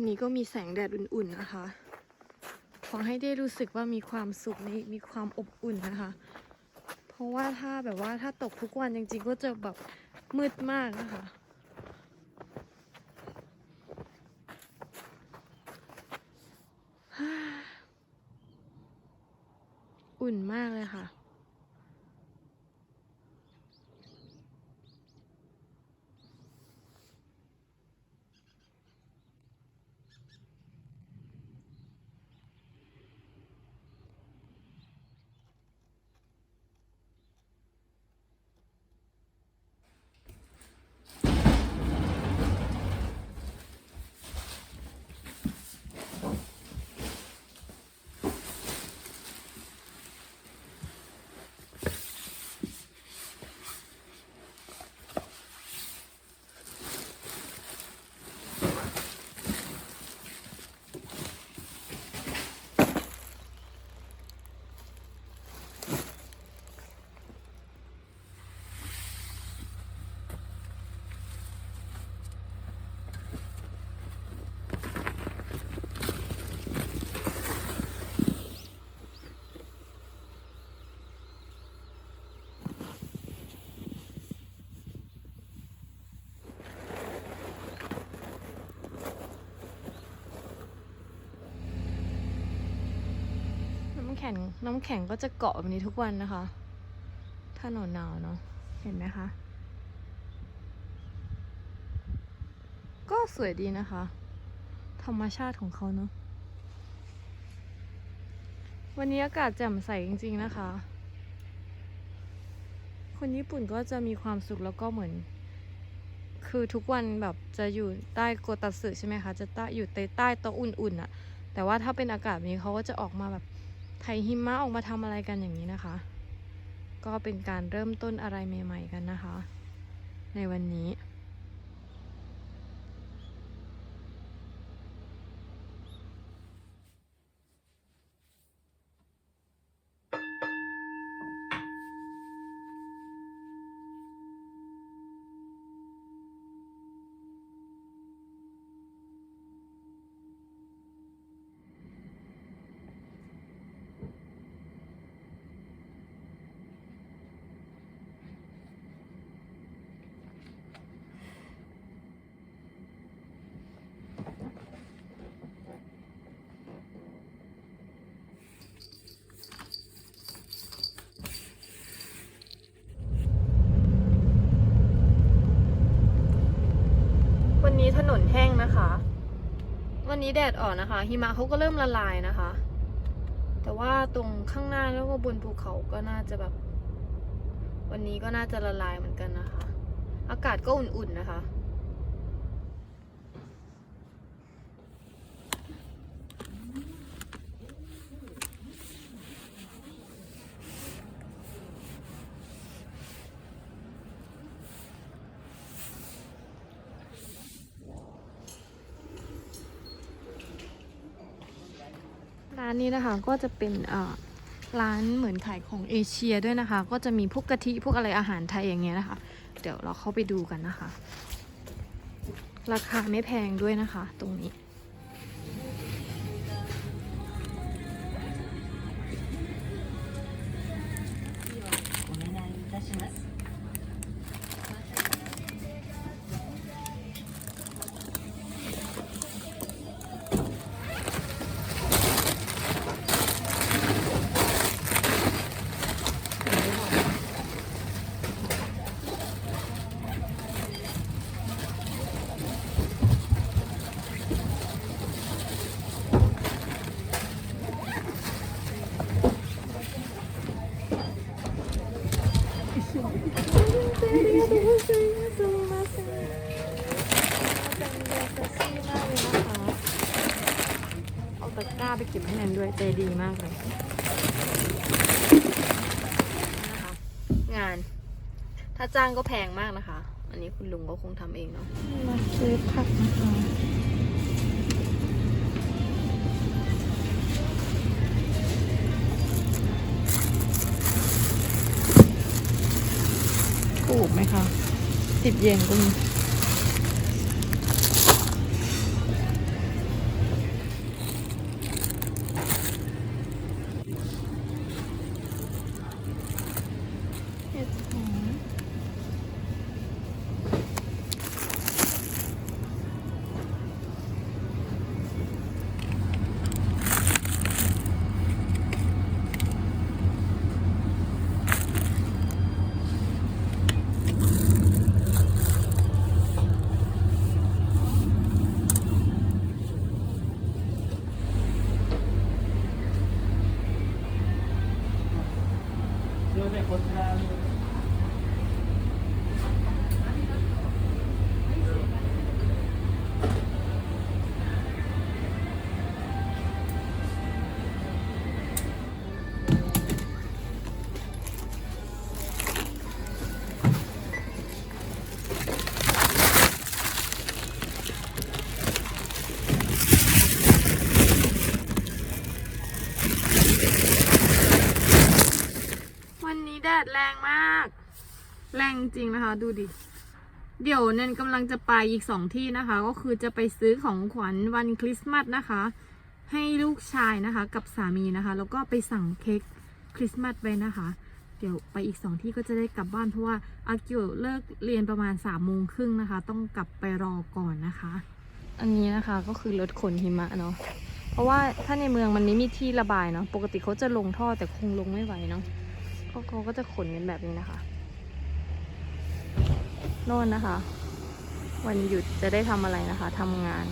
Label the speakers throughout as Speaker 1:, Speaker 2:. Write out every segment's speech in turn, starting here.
Speaker 1: วันนี้ก็มีแสงแดดอุ่นๆนะคะ ขอให้ได้รู้สึกว่ามีความสุขมีมีความอบอุ่นนะคะ เพราะว่าถ้าแบบว่าถ้าตกทุกวันจริงๆก็จะแบบมืดมากนะคะอุ่นมากเลยค่ะ ข็งน้ำแข็งก็จะเกาะแบบนี้ทุกวันนะคะ ถ้าหนาวหนาวเนาะเห็นไหมคะ ก็สวยดีนะคะ ธรรมชาติของเขาเนาะวันนี้อากาศแจ่มใสจริง ๆนะคะ คนญี่ปุ่นก็จะมีความสุขแล้วก็เหมือน คือทุกวันแบบจะอยู่ใต้โกตัสึใช่ไหมคะ จะใต้อยู่ใต้ใต้โต๊ะอุ่นๆอะแต่ว่าถ้าเป็นอากาศแบบนี้เขาก็จะออกมาแบบ ไถหิมะออกมาทำอะไรกันอย่างนี้นะคะ ก็เป็นการเริ่มต้นอะไรใหม่ ๆ กันนะคะ ในวันนี้นี้ถนนแห้งนะคะ วันนี้แดดอ่อนนะคะ หิมะเขาก็เริ่มละลายนะคะ แต่ว่าตรงข้างหน้าแล้วก็บนภูเขาก็น่าจะแบบ วันนี้ก็น่าจะละลายเหมือนกันนะคะ อากาศก็อุ่นๆนะคะ ร้านนี้นะคะก็จะเป็นร้านเหมือนขายของเอเชียด้วยนะคะ ก็จะมีพวกกะทิพวกอะไรอาหารไทยอย่างเงี้ยนะคะ เดี๋ยวเราเข้าไปดูกันนะคะ ราคาไม่แพงด้วยนะคะ ตรงนี้ ไปเก็บให้แนนด้วยใจดีมากเลยนะคะงาน ถ้าจ้างก็แพงมากนะคะ อันนี้คุณลุงก็คงทำเองเนาะมาซื้อผักนะคะถูกไหมคะสิบเยนก็มี แรงมาก แรงจริงนะคะ ดูดิ เดี๋ยวเนนกำลังจะไปอีกสองที่นะคะ ก็คือจะไปซื้อของขวัญวันคริสต์มาสนะคะ ให้ลูกชายนะคะ กับสามีนะคะ แล้วก็ไปสั่งเค้กคริสต์มาสไว้นะคะ เดี๋ยวไปอีกสองที่ก็จะได้กลับบ้านเพราะว่าอากิโอเลิกเรียนประมาณสามโมงครึ่งนะคะ ต้องกลับไปรอก่อนนะคะ อันนี้นะคะก็คือรถขนหิมะเนาะเพราะว่าถ้าในเมืองมันไม่มีที่ระบายเนาะปกติเขาจะลงท่อแต่คงลงไม่ไหวเนาะ เขาเขาก็จะขนกันแบบนี้นะคะ โน่นนะคะ วันหยุดจะได้ทำอะไรนะคะทำงาน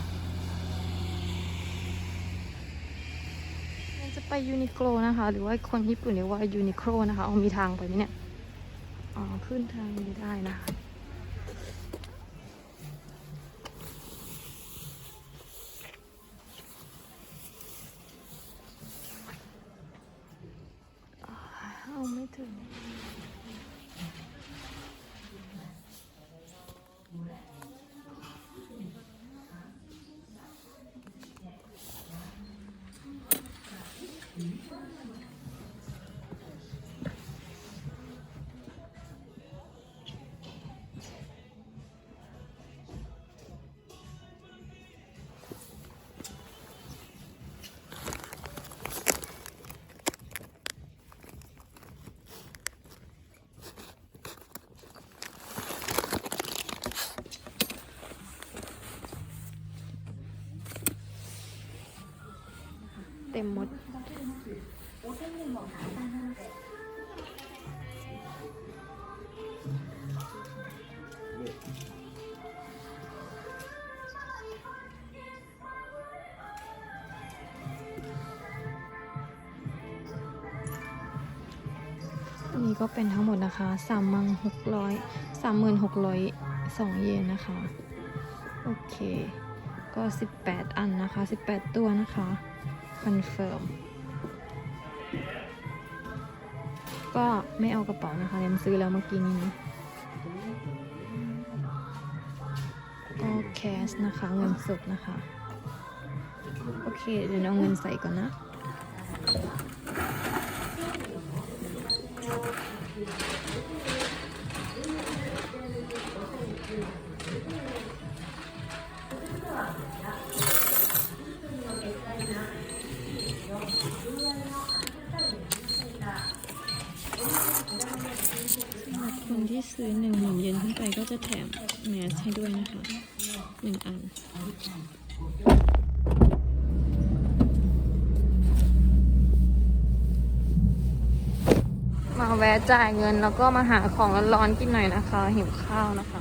Speaker 1: มันจะไปยูนิโคลนะคะ หรือว่าคนญี่ปุ่นเรียกว่ายูนิโคลนะคะเอามีทางไปไหมเนี่ย อ๋อ ขึ้นทางนี้ได้นะคะ มหมดนนี้ก็เป็นทั้งหมดนะคะสามมังหกร้อยสามหมื่นหกร้อยสองเยนนะคะ โอเค ก็สิบแปดอันนะคะสิบแปดตัวนะคะ อนเฟิร์มก็ไม่เอากระเป๋านะคะเรนซื้อแล้วเมื่อกี้นี้นะก็แคสนะคะเงินสดนะคะ โอเค เดี๋ยวเอาเงินใส่ก่อนนะ สำหรับ คนที่ซื้อหนึ่งหมื่นเยนขึ้นไปก็จะแถมแมสให้ด้วยนะคะหนึ่งอันมาแวะจ่ายเงินแล้วก็มาหาของร้อนๆกินหน่อยนะคะ หิวข้าวนะคะ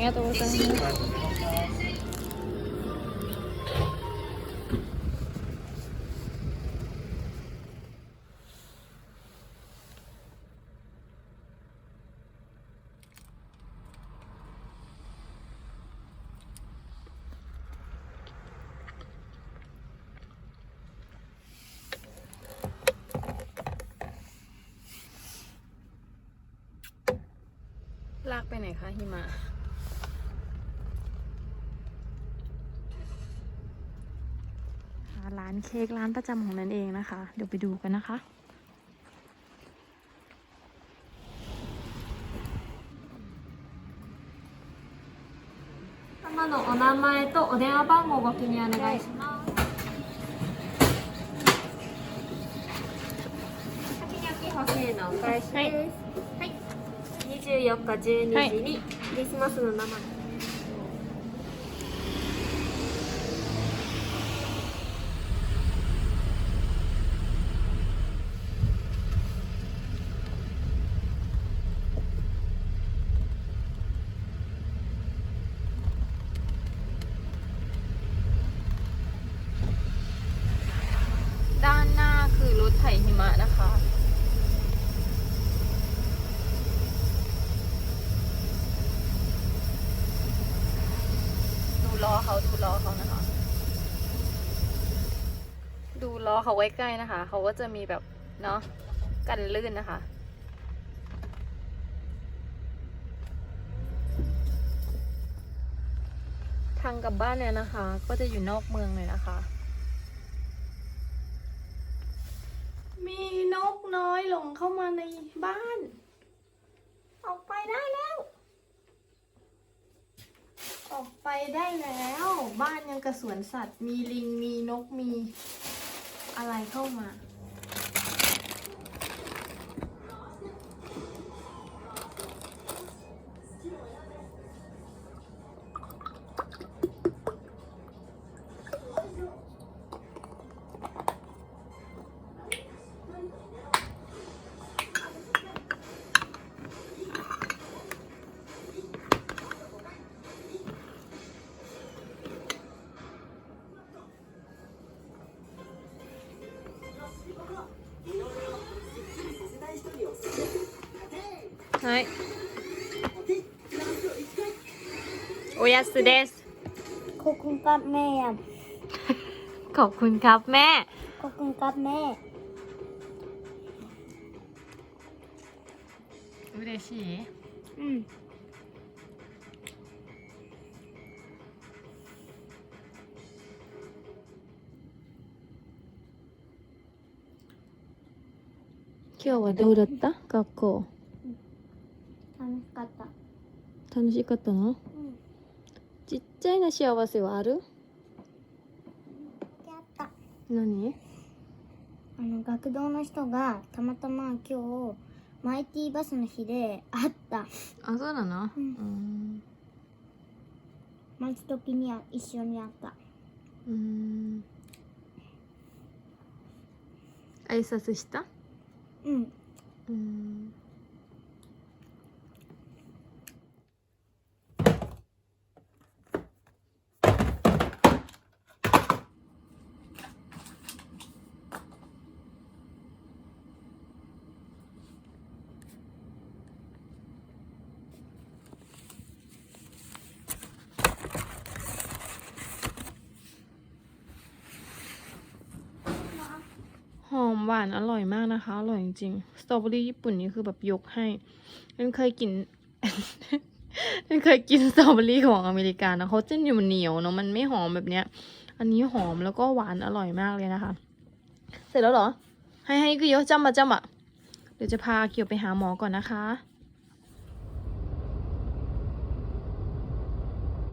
Speaker 1: りがとうございます。ลากไปไหนคะหิมะ าร้านเค้กร้านประจำของนันเองนะคะ เดี๋ยวไปดูกันนะคะ
Speaker 2: 様のお名前とお電話番号をご記入お願いします。先に秋保製のお返しです。はい。24日12時にクリスマスの生
Speaker 1: มะนะคะ ดูล้อเขาดูล้อเขานะคะ ดูล้อเขาไว้ใกล้นะคะ เขาก็จะมีแบบเนาะกันลื่นนะคะทางกลับบ้านเนี่ยนะคะ ก็จะอยู่นอกเมืองเลยนะคะ มีนกน้อยหลงเข้ามาในบ้าน ออกไปได้แล้ว ออกไปได้แล้ว บ้านยังกระสวนสัตว์ มีลิง มีนก มีอะไรเข้ามา はい。おやすです。
Speaker 3: ขอบคุณครับแม่อะ
Speaker 1: ขอบคุณครับแม่
Speaker 3: ขอบคุณครับแม่
Speaker 1: 嬉しい
Speaker 3: อืม
Speaker 1: 今日はどうだった学校
Speaker 3: 楽しかった。
Speaker 1: 楽しかったの？
Speaker 3: うん。
Speaker 1: ちっちゃいな幸せはある？
Speaker 3: やった。
Speaker 1: 何？
Speaker 3: あの学童の人がたまたま今日マイティバスの日で会った。
Speaker 1: あそうなの？
Speaker 3: うん。
Speaker 1: ん
Speaker 3: 待つ時には一緒に会った。
Speaker 1: うん。挨拶した？
Speaker 3: うん。
Speaker 1: うん อมหวานอร่อยมากนะคะ อร่อยจริงๆสตรอเบอรี่ญี่ปุ่นนี่คือแบบยกให้ฉันเคยกินฉันเคยกินสตรอเบอรี่ของอเมริกานะเขาจะเหนียวเหนียวเนาะมันไม่หอมแบบเนี้ย อันนี้หอมแล้วก็หวานอร่อยมากเลยนะคะ เสร็จแล้วเหรอ ให้ให้ก็เยอะจำมาจำอะเดี๋ยวจะพาเกี่ยวไปหาหมอก่อนนะคะ